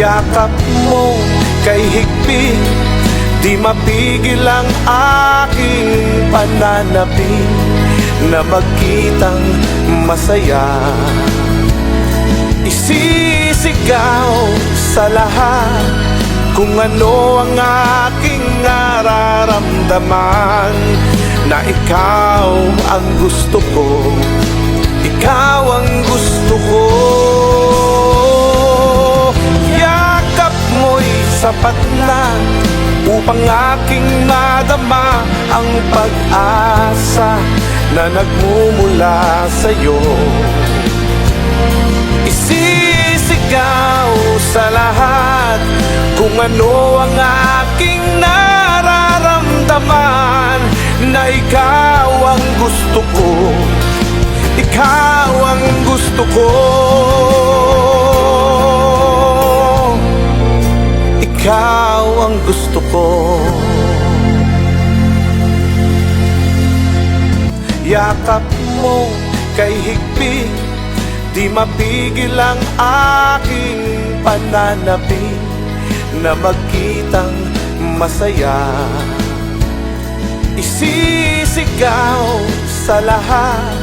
Yakap mo kay higpit. Di mapigil ang aking pananapin Na magkitang masaya. Isisigaw sa lahat Kung ano ang aking nararamdaman Na ikaw ang gusto ko Upang aking madama Ang pag-asa na nagmumula sa'yo. Isisigaw sa lahat Kung ano ang aking nararamdaman Na ikaw ang gusto ko. Ikaw ang gusto ko ang gusto ko. Yakap mo kay higpit Di mapigil ang aking pananapin Na magkitang masaya. Isisigaw sa lahat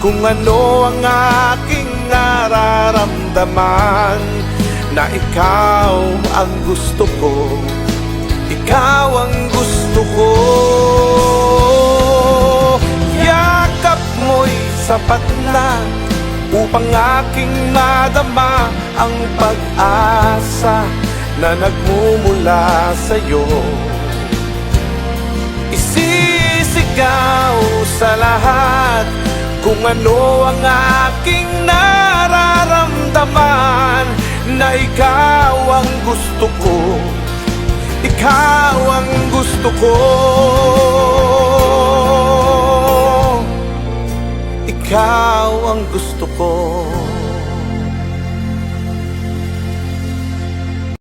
Kung ano ang aking nararamdaman Na ikaw ang gusto ko. Ikaw ang gusto ko. Yakap mo'y sapat na Upang aking madama Ang pag-asa na nagmumula sa'yo. Isisigaw sa lahat Kung ano ang aking nararamdaman Na ikaw ang gusto ko. Ikaw ang gusto ko. Ikaw ang gusto ko